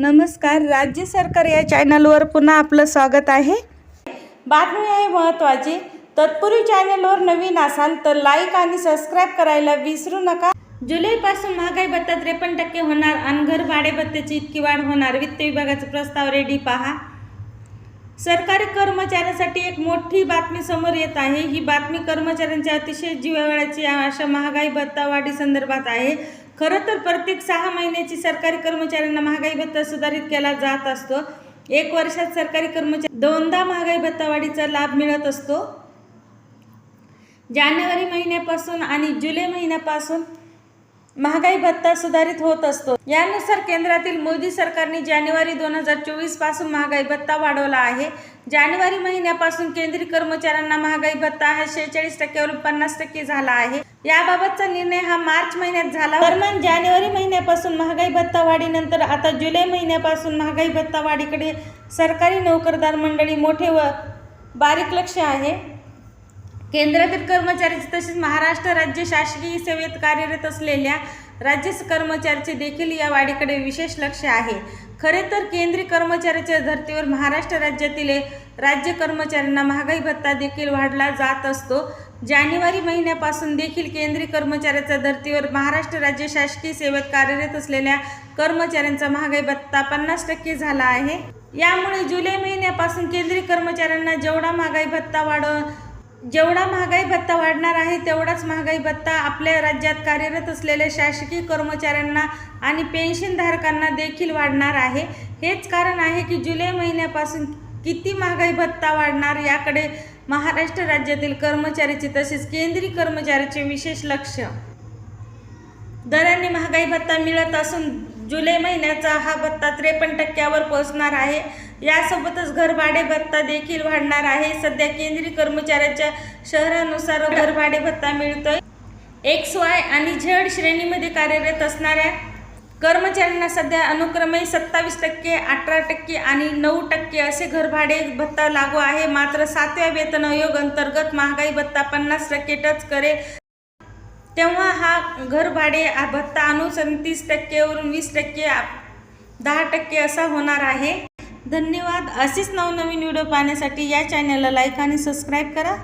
नमस्कार राज्य सरकार या चॅनलवर पुन्हा आपलं स्वागत आहे. बातमी आहे महत्त्वाची. तत्पूर्वी चॅनलवर नवीन असाल तर लाईक आणि सबस्क्राईब करायला विसरू नका. जुलैपासून महागाई भत्ता त्रेपन्न टक्के होणार आणि घर भाडे भत्त्याची इतकी वाढ होणार. वित्त विभागाचा प्रस्ताव रेडी पहा. सरकारी कर्मचाऱ्यांसाठी एक मोठी बातमी समोर येत आहे. ही बातमी कर्मचाऱ्यांच्या अतिशय जीवावळाची अशा महागाई भत्ता वाढी संदर्भात आहे. खरं तर प्रत्येक सहा महिन्याची सरकारी कर्मचाऱ्यांना महागाई भत्ता सुधारित केला जात असतो. एक वर्षात सरकारी कर्मचारी दोनदा महागाई भत्ता वाढीचा लाभ मिळत असतो. जानेवारी महिन्यापासून आणि जुलै महिन्यापासून महागाई भत्ता सुधारित होत असतो. यानुसार केंद्रातील मोदी सरकारने जानेवारी दोन हजार चोवीसपासून महागाई भत्ता वाढवला आहे. जानेवारी महिन्यापासून केंद्रीय कर्मचाऱ्यांना महागाई भत्ता हा शेहेचाळीस टक्क्यावरून पन्नास टक्के झाला आहे. याबाबतचा निर्णय हा मार्च महिन्यात झाला दरम्यान जानेवारी महिन्यापासून महागाई भत्ता वाढीनंतर आता जुलै महिन्यापासून महागाई भत्ता वाढीकडे सरकारी नोकरदार मंडळी मोठे व बारीक लक्ष आहे. केंद्रातील कर्मचाऱ्याचे तसेच महाराष्ट्र राज्य शासकीय सेवेत कार्यरत असलेल्या राज्य कर्मचाऱ्याचे देखील या वाढीकडे विशेष लक्ष आहे. खरे तर केंद्रीय कर्मचाऱ्याच्या धर्तीवर महाराष्ट्र राज्यातील राज्य कर्मचाऱ्यांना महागाई भत्ता देखील वाढला जात असतो. जानेवारी महिन्यापासून देखील केंद्रीय कर्मचाऱ्याच्या धर्तीवर महाराष्ट्र राज्य शासकीय सेवेत कार्यरत असलेल्या कर्मचाऱ्यांचा महागाई भत्ता पन्नास टक्के झाला आहे. यामुळे जुलै महिन्यापासून केंद्रीय कर्मचाऱ्यांना जेवढा महागाई भत्ता वाढ जेवढा महागाई भत्ता वाढणार आहे तेवढाच महागाई भत्ता आपल्या राज्यात कार्यरत असलेल्या शासकीय कर्मचाऱ्यांना आणि पेन्शनधारकांना देखील वाढणार आहे. हेच कारण आहे की जुलै महिन्यापासून किती महागाई भत्ता वाढणार याकडे महाराष्ट्र राज्यातील कर्मचाऱ्याचे तसेच केंद्रीय कर्मचाऱ्याचे विशेष लक्ष. दराने महागाई भत्ता मिळत असून जुलै महिन्याचा हा भत्ता त्रेपन्न टक्क्यावर पोहोचणार आहे. यासोबतच घरभाडे भत्ता देखील वाढणार आहे. सध्या केंद्रीय कर्मचाऱ्याच्या शहरानुसार घरभाडे भत्ता मिळतोय. एक्स वाय आणि झेड श्रेणीमध्ये कार्यरत असणाऱ्या कर्मचाऱ्यांना सध्या अनुक्रमे सत्तावीस टक्के अठरा टक्के आणि नऊ टक्के असे घरभाडे भत्ता लागू आहे. मात्र सातव्या वेतन आयोग अंतर्गत महागाई भत्ता पन्नास टक्के टच करेल. तेव्हा हा घरभाडे भत्ता अनुसंतीस तीस टक्केवरून वीस टक्के दहा टक्के असा होणार आहे. धन्यवाद. असेच नवनवीन व्हिडिओ पाहण्यासाठी या चॅनलला लाईक आणि सबस्क्राईब करा.